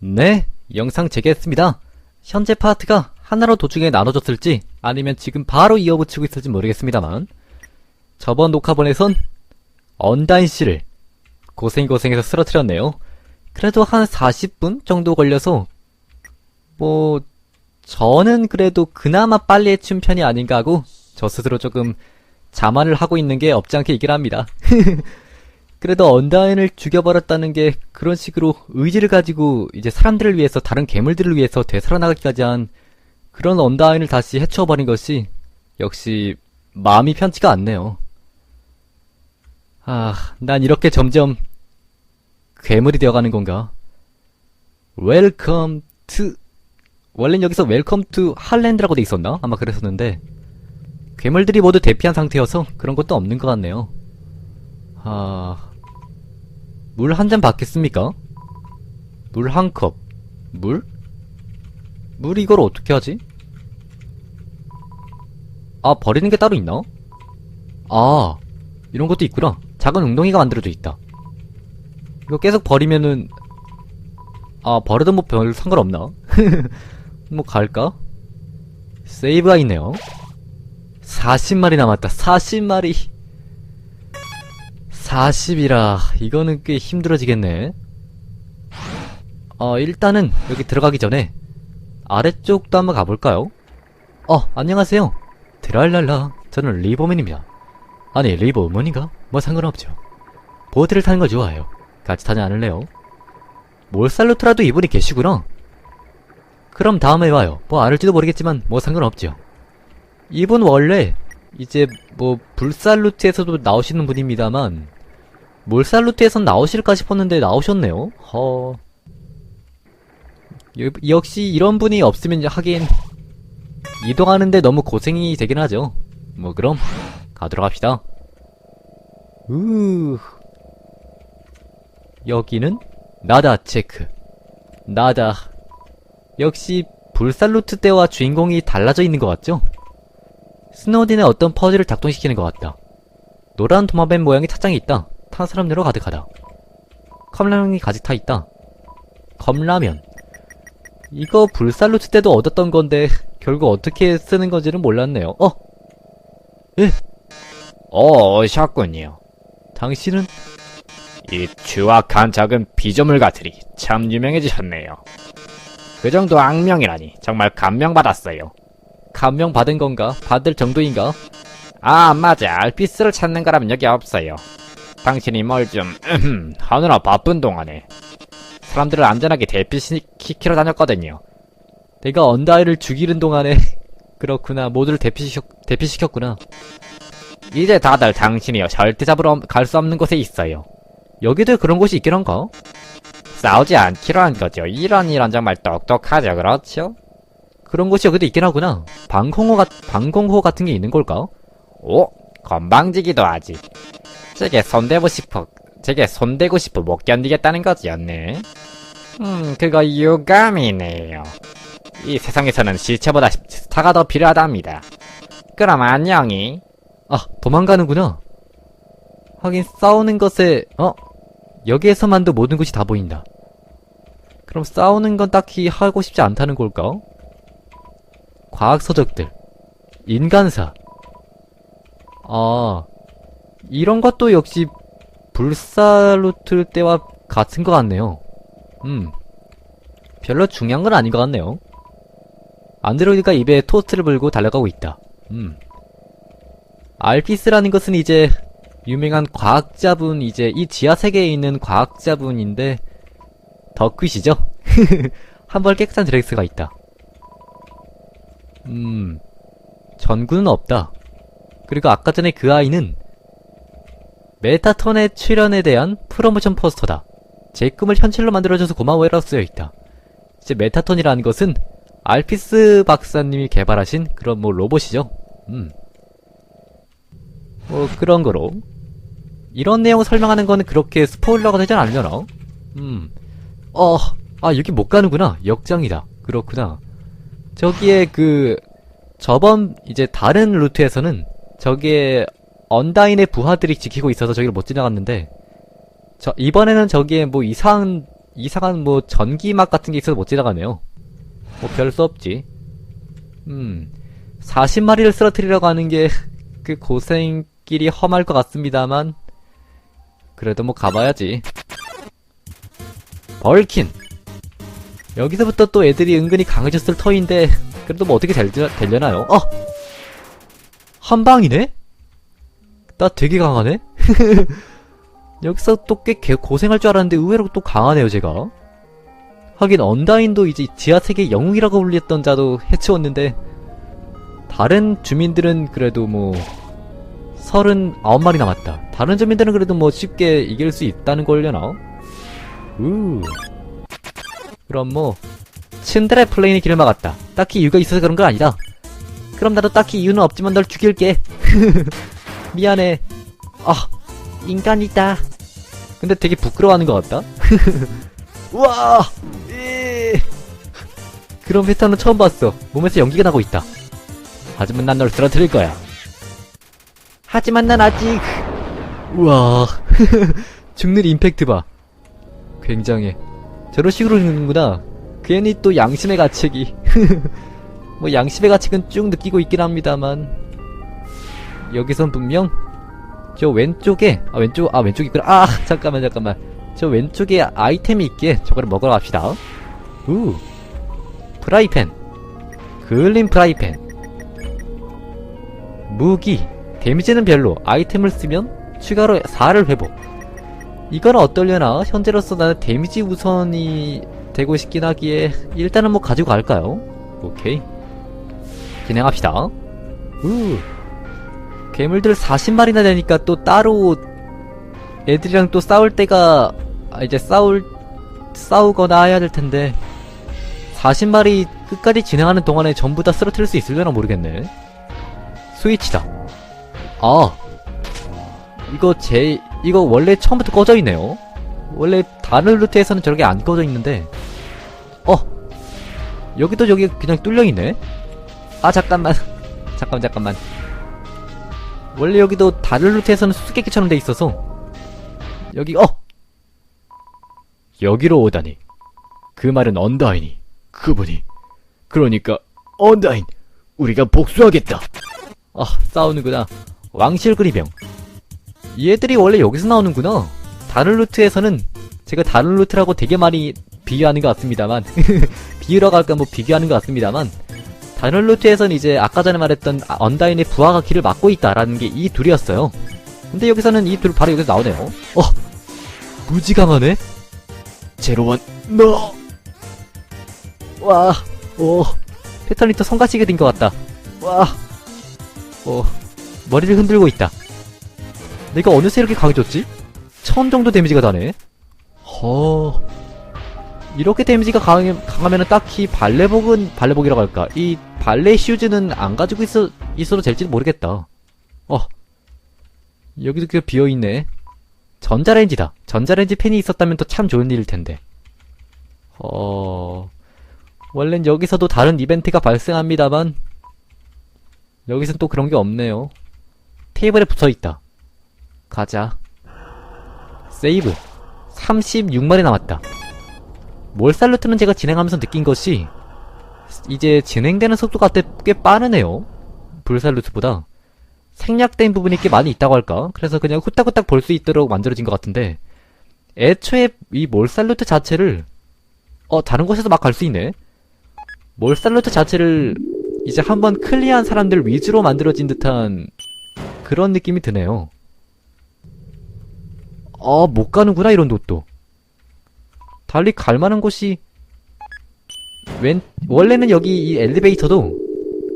네, 영상 재개했습니다. 현재 파트가 하나로 도중에 나눠졌을지 아니면 지금 바로 이어붙이고 있을지 모르겠습니다만 저번 녹화본에선 언다인 씨를 고생고생해서 쓰러뜨렸네요. 그래도 한 40분 정도 걸려서 뭐 저는 그래도 그나마 빨리 해춘 편이 아닌가 하고 저 스스로 조금 자만을 하고 있는 게 없지 않게 얘기를 합니다. 그래도 언다인을 죽여버렸다는 게 그런 식으로 의지를 가지고 이제 사람들을 위해서 다른 괴물들을 위해서 되살아나가기까지 한 그런 언다인을 다시 해치워버린 것이 역시 마음이 편치가 않네요. 아, 난 이렇게 점점 괴물이 되어가는 건가? Welcome to 원래는 여기서 Welcome to 할랜드라고 돼 있었나? 아마 그랬었는데 괴물들이 모두 대피한 상태여서 그런 것도 없는 것 같네요. 아... 물 한 잔 받겠습니까? 물 한 컵. 물? 물 이걸 어떻게 하지? 아, 버리는 게 따로 있나? 아, 이런 것도 있구나. 작은 웅덩이가 만들어져 있다. 이거 계속 버리면은, 아, 버려도 뭐 별 상관없나? 뭐 갈까? 세이브가 있네요. 40마리 남았다. 40마리. 40이라 이거는 꽤 힘들어지겠네. 어, 일단은 여기 들어가기 전에 아래쪽도 한번 가볼까요? 어, 안녕하세요. 드랄랄라. 저는 리버맨입니다. 아니, 리버 어머니가? 뭐 상관없죠. 보트를 타는 거 좋아해요. 같이 타지 않을래요? 몰살루트라도 이분이 계시구나. 그럼 다음에 와요. 뭐 알을지도 모르겠지만 뭐 상관없죠. 이분 원래 이제 뭐 불살루트에서도 나오시는 분입니다만 몰살루트에선 나오실까 싶었는데 나오셨네요. 허. 여- 역시 이런 분이 없으면 하긴 이동하는데 너무 고생이 되긴 하죠. 뭐 그럼 가도록 합시다. 우 여기는 나다 체크. 나다. 역시 불살루트 때와 주인공이 달라져 있는 것 같죠? 스노우딘의 어떤 퍼즐을 작동시키는 것 같다. 노란 도마뱀 모양의 차장이 있다. 탄사람으로 가득하다. 컵라면이 가득 타 있다. 컵라면. 이거 불살루트 때도 얻었던 건데 결국 어떻게 쓰는 건지는 몰랐네요. 어? 예? 어, 오셨군요. 당신은 이 추악한 작은 피조물 같으리 참 유명해지셨네요. 그 정도 악명이라니 정말 감명받았어요. 감명 받은 건가? 받을 정도인가? 아, 맞아. 알피스를 찾는 거라면 여기 없어요. 당신이 뭘 좀, 음, 하느라 바쁜 동안에 사람들을 안전하게 대피시키러 다녔거든요. 내가 언다이를 죽이는 동안에 그렇구나 모두를 대피시켰, 대피시켰구나. 이제 다들 당신이요 절대 잡으러 갈 수 없는 곳에 있어요. 여기도 그런 곳이 있긴 한가? 싸우지 않기로 한 거죠. 이런 이런 정말 똑똑하죠. 그렇죠? 그런 곳이 여기도 있긴 하구나. 방공호 같, 방공호 같은 게 있는 걸까? 오, 건방지기도 하지. 제게 손대고 싶어, 제게 손대고 싶어 못 견디겠다는 거지였네. 음, 그거 유감이네요. 이 세상에서는 실체보다 스타가 더 필요하답니다. 그럼 안녕히. 아, 도망가는구나. 하긴 싸우는 것에, 어? 여기에서만도 모든 것이 다 보인다. 그럼 싸우는 건 딱히 하고 싶지 않다는 걸까? 과학서적들. 인간사. 아, 이런 것도 역시 불살루트 때와 같은 것 같네요. 음. 별로 중요한 건 아닌 것 같네요. 안드로이드가 입에 토스트를 불고 달려가고 있다. 음. 알피스라는 것은 이제 유명한 과학자분 이제 이 지하 세계에 있는 과학자분인데 덕크시죠? 한벌 깨끗한 드레스가 있다. 음 전구는 없다. 그리고 아까 전에 그 아이는 메타톤의 출연에 대한 프로모션 포스터다. 제 꿈을 현실로 만들어줘서 고마워요라고 쓰여있다. 이제 메타톤이라는 것은 알피스 박사님이 개발하신 그런 뭐 로봇이죠. 음. 뭐 그런 거로 이런 내용을 설명하는 거는 그렇게 스포일러가 되진 않으려나? 음. 어, 아 여기 못 가는구나. 역장이다. 그렇구나. 저기에 그 저번 이제 다른 루트에서는 저기에 언다인의 부하들이 지키고 있어서 저기를 못 지나갔는데 저 이번에는 저기에 뭐 이상한 이상한 뭐 전기막 같은 게 있어서 못 지나가네요. 뭐 별 수 없지. 음, 40마리를 쓰러뜨리려고 하는 게 그 고생길이 험할 것 같습니다만 그래도 뭐 가봐야지. 벌킨. 여기서부터 또 애들이 은근히 강해졌을 터인데 그래도 뭐 어떻게 될, 되려나요? 어! 한 방이네? 나 되게 강하네? 여기서 또 꽤 고생할 줄 알았는데 의외로 또 강하네요, 제가. 하긴 언다인도 이제 지하세계 영웅이라고 불렸던 자도 해치웠는데 다른 주민들은 그래도 뭐 39마리 남았다. 다른 주민들은 그래도 뭐 쉽게 이길 수 있다는 걸려나? 우. 그럼 뭐 츤드레 플레인의 길을 막았다. 딱히 이유가 있어서 그런 건 아니다. 그럼 나도 딱히 이유는 없지만 널 죽일게. 미안해. 아, 인간이다. 근데 되게 부끄러워하는 것 같다. 우와! 이 그런 패턴은 처음 봤어. 몸에서 연기가 나고 있다. 하지만 난 널 쓰러뜨릴 거야. 하지만 난 아직. 우와. 죽는 임팩트 봐. 굉장해. 저런 식으로 죽는구나. 괜히 또 양심의 가책이. 뭐 양심의 가책은 쭉 느끼고 있긴 합니다만. 여기선 분명 저 왼쪽에 아 왼쪽 아 왼쪽 있구나. 아 잠깐만 잠깐만. 저 왼쪽에 아이템이 있기에 저거를 먹으러 갑시다. 우 프라이팬. 그을린 프라이팬. 무기. 데미지는 별로. 아이템을 쓰면 추가로 4를 회복. 이거는 어떨려나? 현재로서 나는 데미지 우선이 되고 싶긴 하기에 일단은 뭐 가지고 갈까요? 오케이. 진행합시다. 우 괴물들 40마리나 되니까 또 따로 애들이랑 또 싸울 때가 아, 이제 싸울 싸우거나 해야 될 텐데 40마리 끝까지 진행하는 동안에 전부 다 쓰러뜨릴 수 있으려나 모르겠네. 스위치다. 아 이거 제 이거 원래 처음부터 꺼져 있네요. 원래 다른 루트에서는 저렇게 안 꺼져 있는데 어 여기도 저기 그냥 뚫려 있네. 아 잠깐만 잠깐 잠깐만. 원래 여기도 다른 루트에서는 수수께끼처럼 돼 있어서 여기 어! 여기로 오다니. 그 말은 언다인이 그분이. 그러니까 언다인 우리가 복수하겠다. 아 싸우는구나. 왕실 그리병. 얘들이 원래 여기서 나오는구나. 다른 루트에서는 제가 다른 루트라고 되게 많이 비교하는 것 같습니다만. 비유라고 할까 뭐 비교하는 것 같습니다만 다른 루트에선 이제 아까 전에 말했던 아- 언다인의 부하가 길을 막고 있다라는 게 이 둘이었어요. 근데 여기서는 이 둘 바로 여기서 나오네요. 어! 무지 강하네? 제로원, 너! 와, 오, 패턴이 또 성가시게 된 것 같다. 와, 오, 머리를 흔들고 있다. 내가 어느새 이렇게 강해졌지? 천 정도 데미지가 나네. 허, 이렇게 데미지가 강하, 강하면은 딱히 발레복은 발레복이라고 할까 이 발레 슈즈는 안 가지고 있어 있어도 될지도 모르겠다. 어 여기도 그 비어 있네. 전자레인지다. 전자레인지 팬이 있었다면 또 참 좋은 일일 텐데. 어 원래는 여기서도 다른 이벤트가 발생합니다만 여기선 또 그런 게 없네요. 테이블에 붙어 있다. 가자. 세이브. 36마리 남았다. 몰살루트는 제가 진행하면서 느낀 것이 이제 진행되는 속도가 꽤- 꽤 빠르네요. 불살루트보다 생략된 부분이 꽤 많이 있다고 할까? 그래서 그냥 후딱후딱 볼 수 있도록 만들어진 것 같은데 애초에 이 몰살루트 자체를 어 다른 곳에서 막 갈 수 있네. 몰살루트 자체를 이제 한번 클리어한 사람들 위주로 만들어진 듯한 그런 느낌이 드네요. 어, 못 가는구나, 이런 곳도. 달리 갈 만한 곳이 왼 원래는 여기 이 엘리베이터도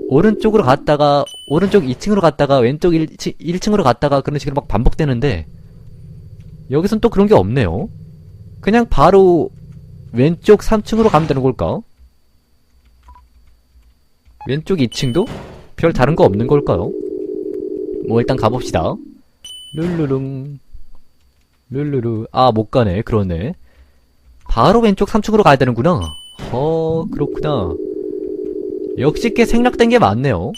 오른쪽으로 갔다가 오른쪽 2층으로 갔다가 왼쪽 1층, 1층으로 갔다가 그런 식으로 막 반복되는데 여기선 또 그런 게 없네요. 그냥 바로 왼쪽 3층으로 가면 되는 걸까? 왼쪽 2층도 별 다른 거 없는 걸까요? 뭐 일단 가봅시다. 룰루룽 룰루루 아 못 가네 그러네 바로 왼쪽 3층으로 가야 되는구나. 어, 그렇구나. 역시 꽤 생략된 게 많네요.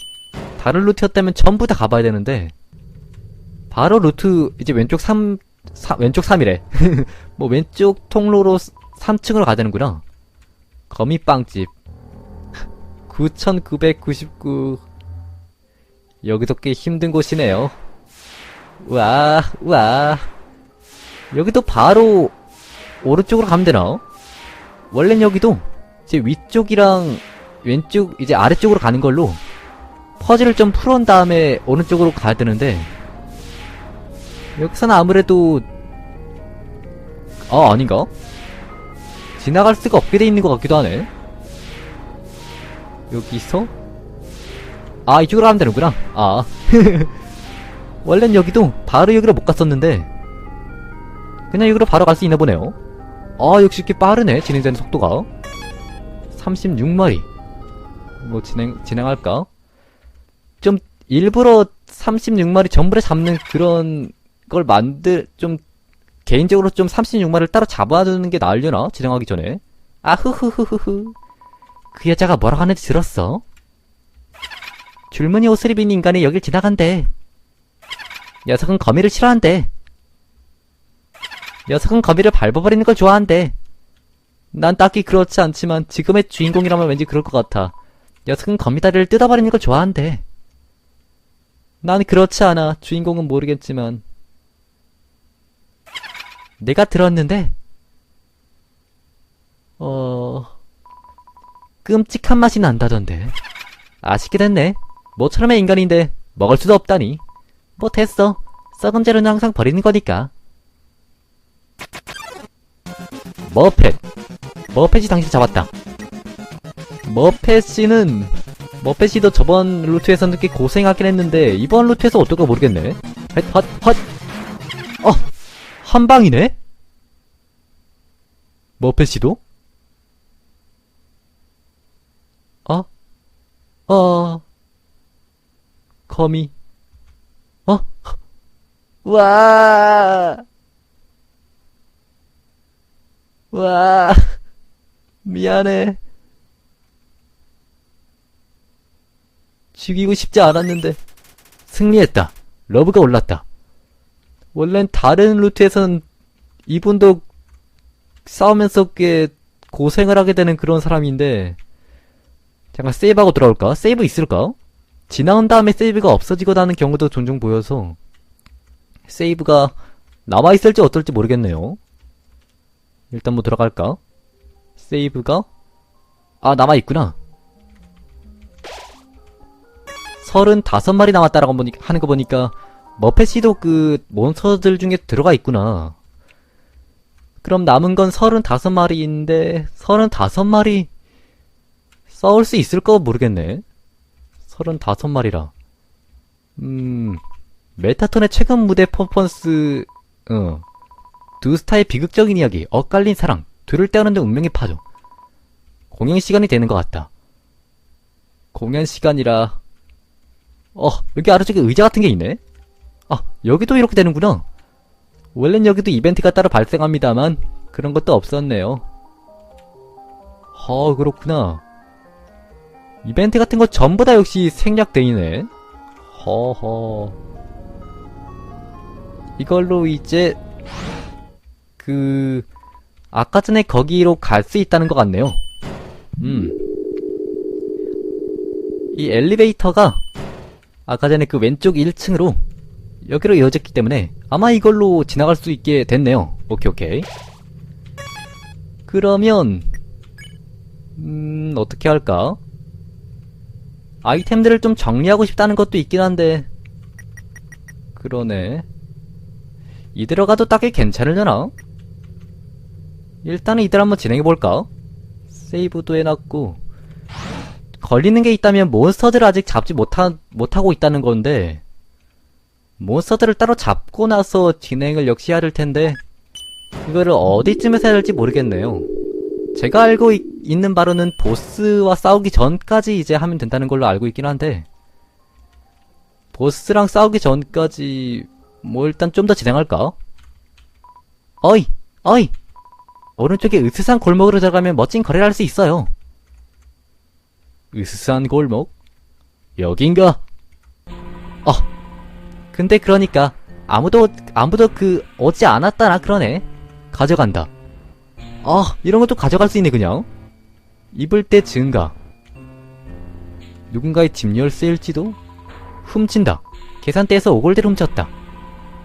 다른 루트였다면 전부 다 가봐야 되는데, 바로 루트, 이제 왼쪽 3, 사- 왼쪽 3이래. 뭐 왼쪽 통로로 3층으로 가야 되는구나. 거미빵집. 9999. 여기도 꽤 힘든 곳이네요. 우와, 우와. 여기도 바로 오른쪽으로 가면 되나? 원래는 여기도 이제 위쪽이랑 왼쪽, 이제 아래쪽으로 가는 걸로 퍼즐을 좀 풀어온 다음에 오른쪽으로 가야 되는데 여기서는 아무래도 아 아닌가? 지나갈 수가 없게 돼 있는 것 같기도 하네. 여기서? 아 이쪽으로 가면 되는구나. 아. 원래는 여기도 바로 여기로 못 갔었는데 그냥 여기로 바로 갈 수 있나 보네요 아 역시 이렇게 빠르네 진행되는 속도가. 36마리. 뭐 진행 진행할까? 좀 일부러 36마리 전부를 잡는 그런 걸 만들 좀 개인적으로 좀 36마리를 따로 잡아두는 게 나으려나 진행하기 전에? 아 흐흐흐흐흐. 그 여자가 뭐라고 하는지 들었어? 줄무늬 옷을 입은 인간이 여길 지나간대. 녀석은 거미를 싫어한대 녀석은 거미를 밟아버리는 걸 좋아한대 난 딱히 그렇지 않지만 지금의 주인공이라면 왠지 그럴 것 같아 녀석은 거미다리를 뜯어버리는 걸 좋아한대 난 그렇지 않아. 주인공은 모르겠지만. 내가 들었는데, 어, 끔찍한 맛이 난다던데. 아쉽게 됐네. 모처럼의 인간인데, 먹을 수도 없다니. 뭐 됐어. 썩은 재료는 항상 버리는 거니까. 머펫. 머펫이 당신 잡았다. 머펫씨는 머펫이도 저번 루트에서는 꽤 고생하긴 했는데 이번 루트에서 어떨까 모르겠네. 헛, 헛, 헛. 어, 한 방이네. 머펫이도? 어? 어. 거미. 어? 와. 와. 미안해. 죽이고 싶지 않았는데 승리했다. 러브가 올랐다. 원래는 다른 루트에서는 이분도 싸우면서 꽤 고생을 하게 되는 그런 사람인데 잠깐 세이브하고 돌아올까? 세이브 있을까? 지나온 다음에 세이브가 없어지거나 하는 경우도 종종 보여서 세이브가 남아있을지 어떨지 모르겠네요. 일단 뭐 들어갈까? 세이브가 아 남아있구나. 35마리 남았다라고 보니, 하는 거 보니까 머펫이도 그 몬스터들 중에 들어가 있구나. 그럼 남은 건 35마리인데 35마리 싸울 수 있을 거 모르겠네. 35마리라. 음, 메타톤의 최근 무대 퍼포먼스, 어. 두 스타의 비극적인 이야기, 엇갈린 사랑, 둘을 떼어놓는 운명의 파도. 공연 시간이 되는 것 같다. 공연 시간이라 어, 여기 아래쪽에 의자 같은 게 있네? 아, 여기도 이렇게 되는구나. 원래는 여기도 이벤트가 따로 발생합니다만, 그런 것도 없었네요. 어, 그렇구나. 이벤트 같은 거 전부 다 역시 생략돼 있네. 허허. 이걸로 이제, 그, 아까 전에 거기로 갈 수 있다는 것 같네요. 음. 이 엘리베이터가 아까 전에 그 왼쪽 1층으로 여기로 이어졌기 때문에 아마 이걸로 지나갈 수 있게 됐네요. 오케이, 오케이. 그러면, 음, 어떻게 할까? 아이템들을 좀 정리하고 싶다는 것도 있긴 한데, 그러네. 이대로 가도 딱히 괜찮으려나? 일단은 이대로 한번 진행해볼까? 세이브도 해놨고, 걸리는 게 있다면 몬스터들을 아직 잡지 못하, 못하고 있다는 건데, 몬스터들을 따로 잡고 나서 진행을 역시 해야 될 텐데, 이거를 어디쯤에서 해야 될지 모르겠네요. 제가 알고 있, 는 바로는 보스와 싸우기 전까지 이제 하면 된다는 걸로 알고 있긴 한데, 보스랑 싸우기 전까지, 뭐 일단 좀 더 진행할까? 어이! 어이! 오른쪽에 으스스한 골목으로 들어가면 멋진 거래를 할 수 있어요. 으스스한 골목? 여긴가? 어. 근데 그러니까 아무도 아무도 그 오지 않았다나 그러네. 가져간다. 아, 이런 것도 가져갈 수 있네, 그냥. 입을 때 증가. 누군가의 집 열쇠일지도? 훔친다. 계산대에서 오골대를 훔쳤다.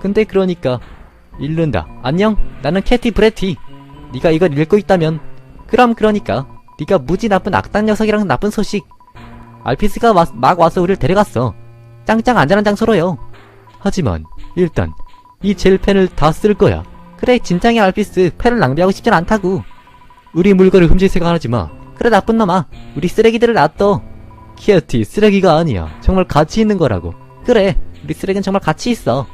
근데 그러니까 잃는다. 안녕. 나는 캐티 브레티. 네가 이걸 읽고 있다면 그럼 그러니까 네가 무지 나쁜 악당 녀석이랑 나쁜 소식. 알피스가 와- 막 와서 우리를 데려갔어. 짱짱 안전한 장소로요. 하지만 일단 이 젤펜을 다 쓸 거야. 그래 진짱의 알피스 펜을 낭비하고 싶진 않다고. 우리 물건을 훔칠 생각하지 마. 그래 나쁜 놈아. 우리 쓰레기들을 놔둬. 키어티 쓰레기가 아니야. 정말 가치 있는 거라고. 그래 우리 쓰레기는 정말 가치 있어.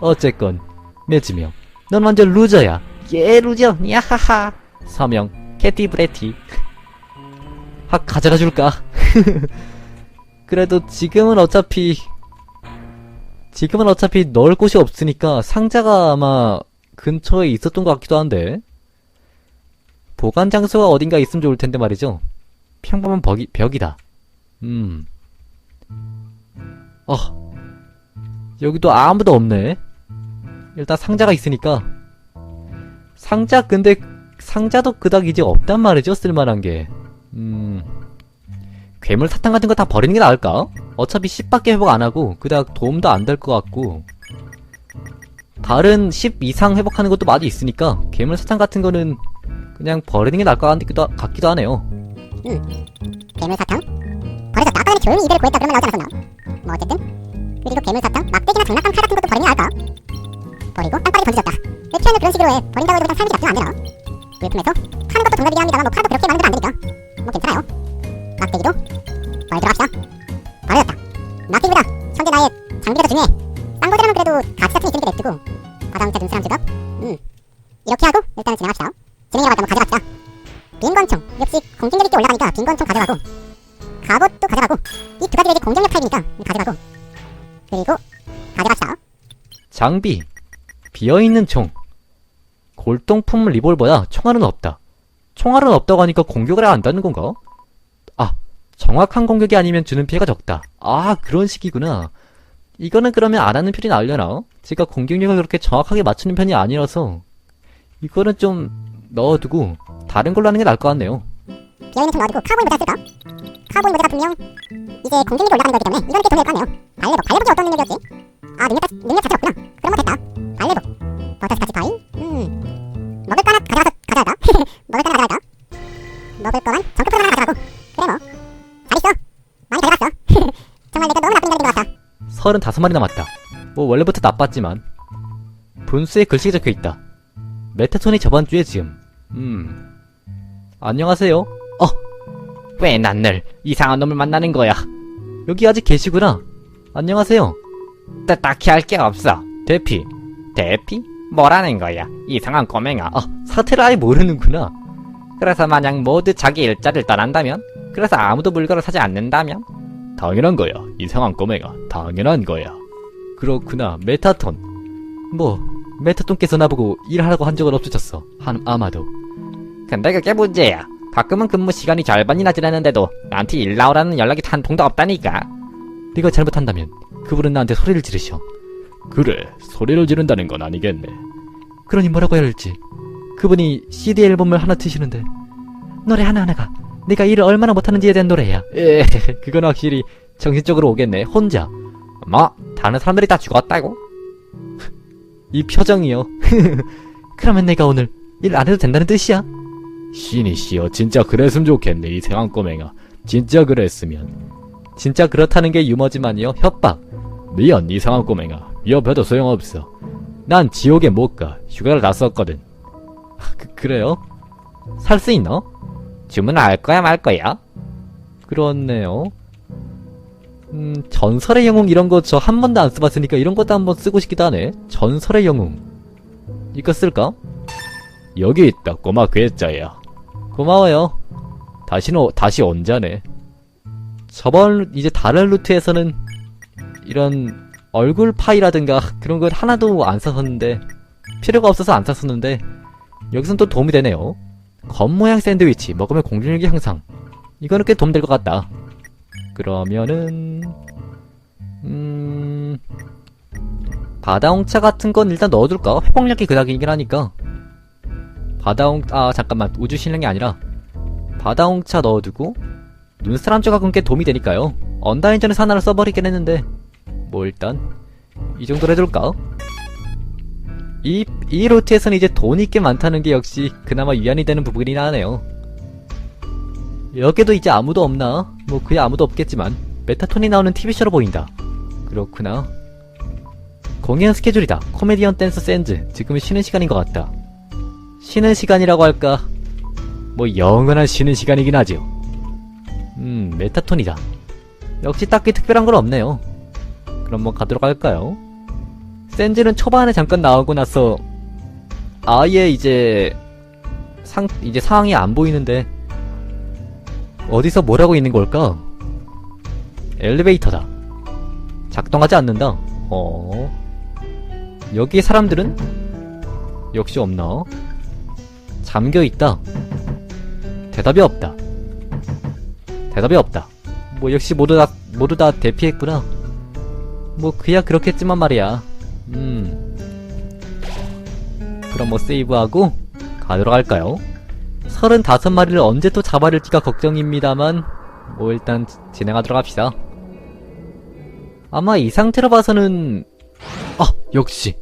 어쨌건 맺으며 넌 완전 루저야. 예 루저. 야하하. 서명 캐티 브레티. 학 가져가 줄까? 그래도 지금은 어차피 지금은 어차피 넣을 곳이 없으니까 상자가 아마 근처에 있었던 것 같기도 한데 보관 장소가 어딘가 있으면 좋을 텐데 말이죠. 평범한 벽이, 벽이다. 음. 어. 여기도 아무도 없네. 일단 상자가 있으니까. 상자 근데 상자도 그닥 이제 없단 말이죠. 쓸만한 게. 음. 괴물 사탕 같은 거 다 버리는 게 나을까? 어차피 10밖에 회복 안 하고 그닥 도움도 안 될 것 같고 다른 10 이상 회복하는 것도 많이 있으니까 괴물 사탕 같은 거는 그냥 버리는 게 나을 것 같기도, 같기도 하네요. 괴물 사탕? 버려졌다. 아까 전에 조용히 이대로 구했다 그러면 나오지 않았었나? 뭐 어쨌든 그리고 괴물 사탕, 막대기나 장난감 칼 같은 것도 버리면 나을까? 버리고 땅바닥에 던져졌다. 왜 피하는 그런 식으로 해? 버린다고 해도 그냥 삶이 작동 안 되나? 물품에서 파는 것도 정답이긴 합니다만 뭐 팔아도 그렇게 만들면 안 되니까 뭐 괜찮아요. 막대기도 버리도록 합시다. 버려졌다. 막대기보다 현재 나의 장비가 더 중요해. 딴 거들은 그래도 가치 같은 게 있으니까 냅두고 바다홍차 눈사람 지갑? 음 이렇게 하고 일단은 진행합시다. 진행이라고 할때 가져갑시다. 빈권총 역시 공격력 있게 올라가니까 빈권총 가져가고 갑옷도 가져가고 이 두 가지가 이제 공격력 타입이니까 가져가고 그리고 가져갑시다 장비. 비어있는 총. 골동품 리볼버야 총알은 없다. 총알은 없다고 하니까 공격을 안 한다는 건가? 아, 정확한 공격이 아니면 주는 피해가 적다. 아, 그런 식이구나. 이거는 그러면 안 하는 편이 나으려나? 제가 공격력을 그렇게 정확하게 맞추는 편이 아니라서 이거는 좀 넣어두고 다른 걸로 하는 게 나을 것 같네요. 비어있는 총 넣어두고 카보인 모자 쓸까? 카보인 모자가 분명 이제 공격력이 올라가는 거기 때문에 이건 꽤 도움이 될것 같네요 발레복 발레복이 어떤 능력이었지? 아 능력, 자- 능력 자체가 없구나 그럼 뭐 됐다 발레복 버터스카치 파이 음 먹을 거 하나 가져가서 가져갈까? 먹을 거 하나 가져갈까? 먹을 거만 정크포 하나 가져가고 그래 뭐잘 있어 많이 가져갔어 정말 내가 너무 나쁜 인간인 것 같아 35마리 남았다. 뭐 원래부터 나빴지만 분수에 글씨가 적혀 있다. 메타톤이 저번 주에 지음. 음. 안녕하세요. 어, 왜 난 늘 이상한 놈을 만나는 거야? 여기 아직 계시구나. 안녕하세요. 따, 딱히 할 게 없어. 대피. 대피? 뭐라는 거야? 이상한 꼬맹아. 아, 사태를 아예 모르는구나. 그래서 만약 모두 자기 일자리를 떠난다면? 그래서 아무도 물건을 사지 않는다면? 당연한 거야. 이상한 꼬맹아. 당연한 거야. 그렇구나. 메타톤. 뭐, 메타톤께서 나보고 일하라고 한 적은 없으셨어. 한, 아마도. 근데 그게 문제야. 가끔은 근무 시간이 절반이나 지났는데도 나한테 일 나오라는 연락이 한 통도 없다니까. 네가 잘못한다면 그분은 나한테 소리를 지르셔. 그래, 소리를 지른다는 건 아니겠네. 그러니 뭐라고 해야 할지. 그분이 CD 앨범을 하나 트시는데 노래 하나하나가 내가 일을 얼마나 못하는지에 대한 노래야. 에, 그건 확실히 정신적으로 오겠네. 혼자. 뭐, 다른 사람들이 다 죽었다고? 이 표정이요. 그러면 내가 오늘 일 안 해도 된다는 뜻이야? 신이 씨여, 진짜 그랬으면 좋겠네, 이 생한 꼬맹아. 진짜 그랬으면. 진짜 그렇다는 게 유머지만요, 협박. 미안, 이상한 꼬맹아. 위협해도 소용없어. 난 지옥에 못 가. 휴가를 다 썼거든. 그, 그래요? 살 수 있나? 주문할 거야 말 거야? 그렇네요. 음, 전설의 영웅 이런 거 저 한 번도 안 써봤으니까 이런 것도 한번 쓰고 싶기도 하네. 전설의 영웅. 이거 쓸까? 여기 있다, 꼬마 괴짜야. 고마워요. 다시는, 오- 다시 온자네. 저번, 이제 다른 루트에서는 이런 얼굴 파이라든가 그런 걸 하나도 안 샀었는데, 필요가 없어서 안 샀었는데, 여기선 또 도움이 되네요. 겉모양 샌드위치, 먹으면 공격력이 향상. 이거는 꽤 도움 될 것 같다. 그러면은 음 바다홍차 같은 건 일단 넣어둘까? 회복력이 그닥이긴 하니까 바다홍, 아, 잠깐만. 우주 신령이 아니라, 바다홍차 넣어두고, 눈사람 조각 끊게 도움이 되니까요. 언다인전에서 하나를 써버리긴 했는데, 뭐 일단, 이 정도로 해둘까? 이, 이 루트에서는 이제 돈이 꽤 많다는 게 역시 그나마 위안이 되는 부분이긴 하네요. 여기도 이제 아무도 없나? 뭐 그야 아무도 없겠지만 메타톤이 나오는 TV쇼로 보인다. 그렇구나. 공연 스케줄이다. 코미디언 댄스 샌즈. 지금은 쉬는 시간인 것 같다. 쉬는 시간이라고 할까? 뭐 영원한 쉬는 시간이긴 하죠. 음, 메타톤이다. 역시 딱히 특별한 건 없네요. 그럼 뭐 가도록 할까요? 샌즈는 초반에 잠깐 나오고 나서 아예 이제 상 이제 상황이 안 보이는데 어디서 뭐라고 있는 걸까? 엘리베이터다. 작동하지 않는다. 어. 여기 사람들은 역시 없나? 잠겨 있다. 대답이 없다. 대답이 없다. 뭐 역시 모두 다 모두 다 대피했구나. 뭐 그야 그렇겠지만 말이야. 음. 그럼 뭐 세이브하고 가도록 할까요? 35마리를 언제 또 잡아야 될지가 걱정입니다만 뭐 일단 지- 진행하도록 합시다. 아마 이 상태로 봐서는 아 역시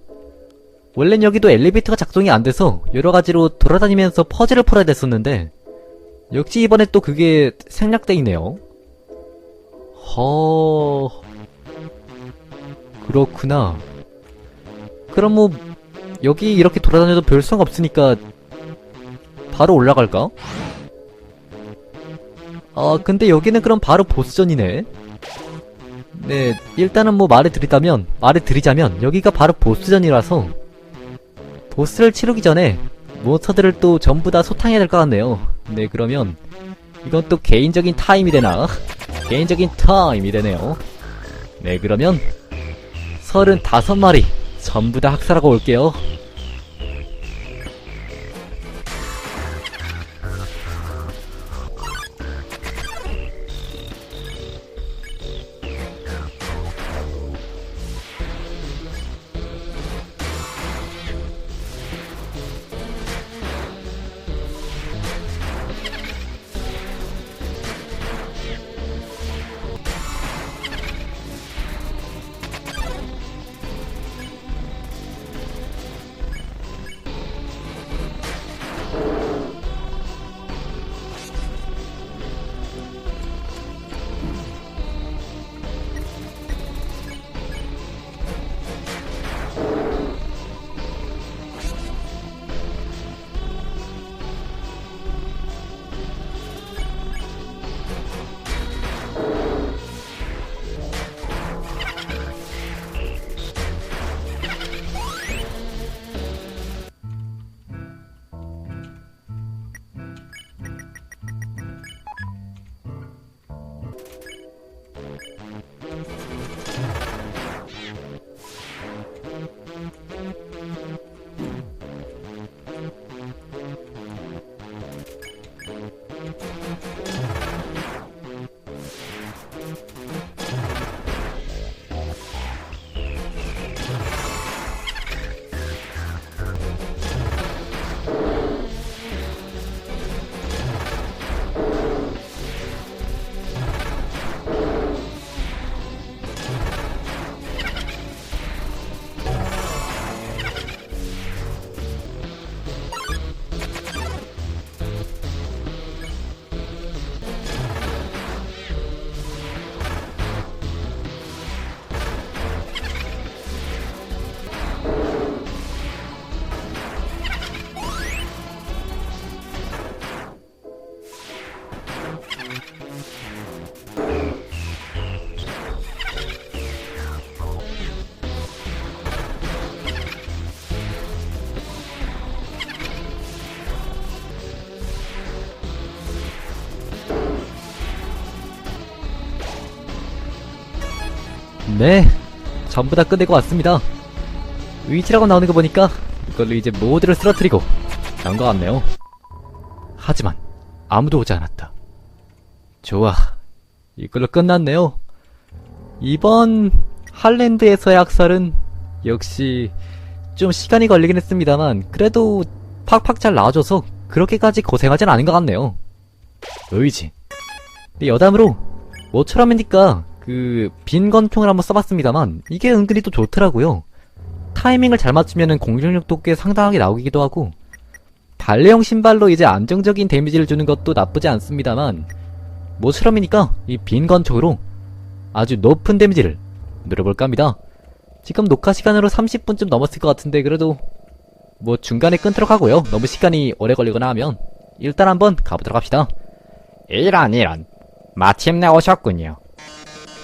원래는 여기도 엘리베이터가 작동이 안 돼서 여러 가지로 돌아다니면서 퍼즐을 풀어야 됐었는데 역시 이번에 또 그게 생략돼 있네요. 허 그렇구나. 그럼 뭐 여기 이렇게 돌아다녀도 별 수가 없으니까 바로 올라갈까? 아 근데 여기는 그럼 바로 보스전이네. 네 일단은 뭐 말을 드리자면 말을 드리자면 여기가 바로 보스전이라서 보스를 치르기 전에 몬스터들을 또 전부 다 소탕해야 될 것 같네요. 네 그러면 이건 또 개인적인 타임이 되나? 개인적인 타임이 되네요. 네 그러면 35마리 전부 다 학살하고 올게요. 네, 전부 다 끝내고 왔습니다. 위치라고 나오는 거 보니까 이걸로 이제 모두를 쓰러뜨리고 난것 같네요. 하지만 아무도 오지 않았다. 좋아, 이걸로 끝났네요. 이번 할랜드에서의 학살은 역시 좀 시간이 걸리긴 했습니다만 그래도 팍팍 잘 나와줘서 그렇게까지 고생하진 않은 것 같네요. 의지. 근데 여담으로 모처럼 이니까 그빈 권총을 한번 써봤습니다만 이게 은근히 또 좋더라고요. 타이밍을 잘 맞추면은 공격력도 꽤 상당하게 나오기도 하고 발레형 신발로 이제 안정적인 데미지를 주는 것도 나쁘지 않습니다만 모처럼이니까 이빈 권총으로 아주 높은 데미지를 누려볼까 합니다. 지금 녹화 시간으로 30분쯤 넘었을 것 같은데 그래도 뭐 중간에 끊도록 하고요. 너무 시간이 오래 걸리거나 하면 일단 한번 가보도록 합시다. 이런 이런 마침내 오셨군요.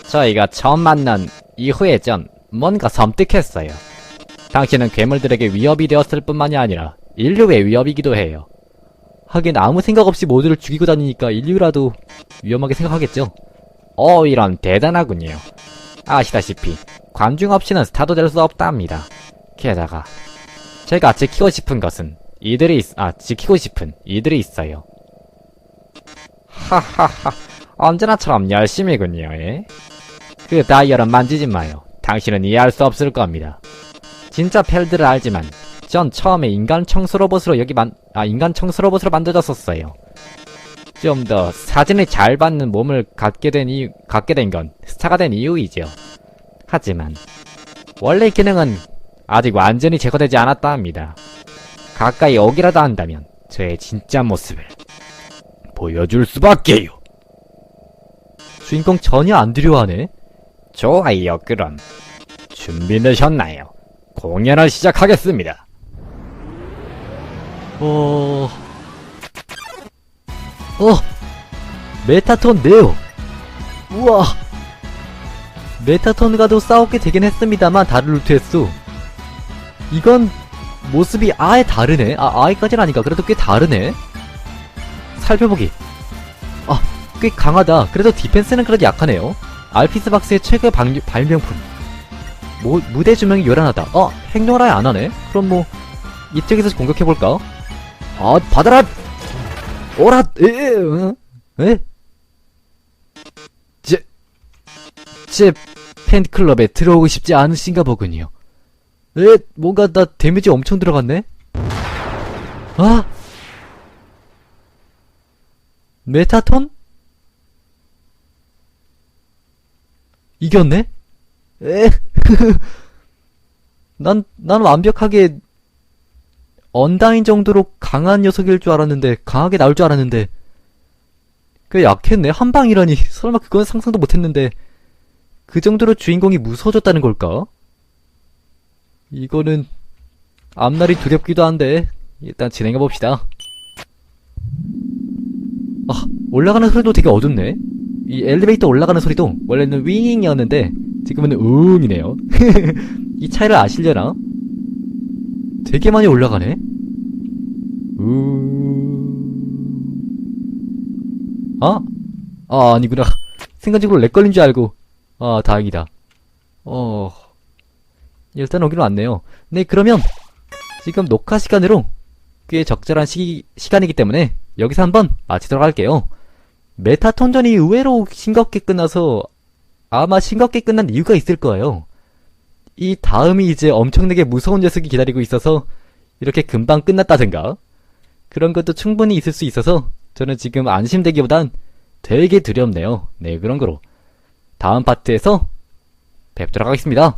저희가 처음 만난 이후에 전 뭔가 섬뜩했어요. 당신은 괴물들에게 위협이 되었을 뿐만이 아니라 인류의 위협이기도 해요. 하긴 아무 생각 없이 모두를 죽이고 다니니까 인류라도 위험하게 생각하겠죠. 어 이런 대단하군요. 아시다시피 관중 없이는 스타도 될 수 없답니다. 게다가 제가 지키고 싶은 것은 이들이 있, 아 지키고 싶은 이들이 있어요. 하하하 언제나처럼 열심히군요. 예? 그 다이얼은 만지지 마요. 당신은 이해할 수 없을 겁니다. 진짜 펠드를 알지만 전 처음에 인간 청소 로봇으로 여기 만, 아 인간 청소 로봇으로 만들어졌었어요. 좀 더 사진을 잘 받는 몸을 갖게 된 이유, 갖게 된 건 스타가 된 이유이죠. 하지만 원래 기능은 아직 완전히 제거되지 않았다 합니다. 가까이 오기라도 한다면 저의 진짜 모습을 보여줄 수밖에요. 주인공 전혀 안 두려워하네. 좋아요, 그럼 준비되셨나요? 공연을 시작하겠습니다. 어... 어! 메타톤 네오! 우와! 메타톤과도 싸웠게 되긴 했습니다만 다른 루트였어. 이건 모습이 아예 다르네. 아, 아예까지는 아니까. 그래도 꽤 다르네. 살펴보기. 아, 꽤 강하다. 그래도 디펜스는 그래도 약하네요. 알피스 박스의 최고의 방, 발명품. 뭐, 무대 조명이 요란하다. 어, 행동을 아예 안 하네? 그럼 뭐, 이쪽에서 공격해볼까? 아, 받아라! 오라! 에? 에? 제, 제 팬클럽에 들어오고 싶지 않으신가 보군요. 에, 뭔가 나 데미지 엄청 들어갔네? 아? 메타톤? 이겼네? 에? 난, 난 완벽하게 언다인 정도로 강한 녀석일 줄 알았는데, 강하게 나올 줄 알았는데, 꽤 약했네. 한 방이라니. 설마 그건 상상도 못했는데, 그 정도로 주인공이 무서워졌다는 걸까? 이거는, 앞날이 두렵기도 한데, 일단 진행해봅시다. 아, 올라가는 소리도 되게 어둡네. 이 엘리베이터 올라가는 소리도 원래는 윙이었는데, 지금은 우웅이네요. 이 차이를 아시려나? 되게 많이 올라가네? 우... 아? 아, 아니구나. 순간적으로 렉 걸린 줄 알고. 아, 다행이다. 어... 일단 오기로 왔네요. 네, 그러면, 지금 녹화 시간으로 꽤 적절한 시, 시간이기 때문에, 여기서 한번 마치도록 할게요. 메타톤전이 의외로 싱겁게 끝나서, 아마 싱겁게 끝난 이유가 있을 거예요. 이 다음이 이제 엄청나게 무서운 녀석이 기다리고 있어서 이렇게 금방 끝났다든가 그런 것도 충분히 있을 수 있어서 저는 지금 안심되기보단 되게 두렵네요. 네, 그런 거로. 다음 파트에서 뵙도록 하겠습니다.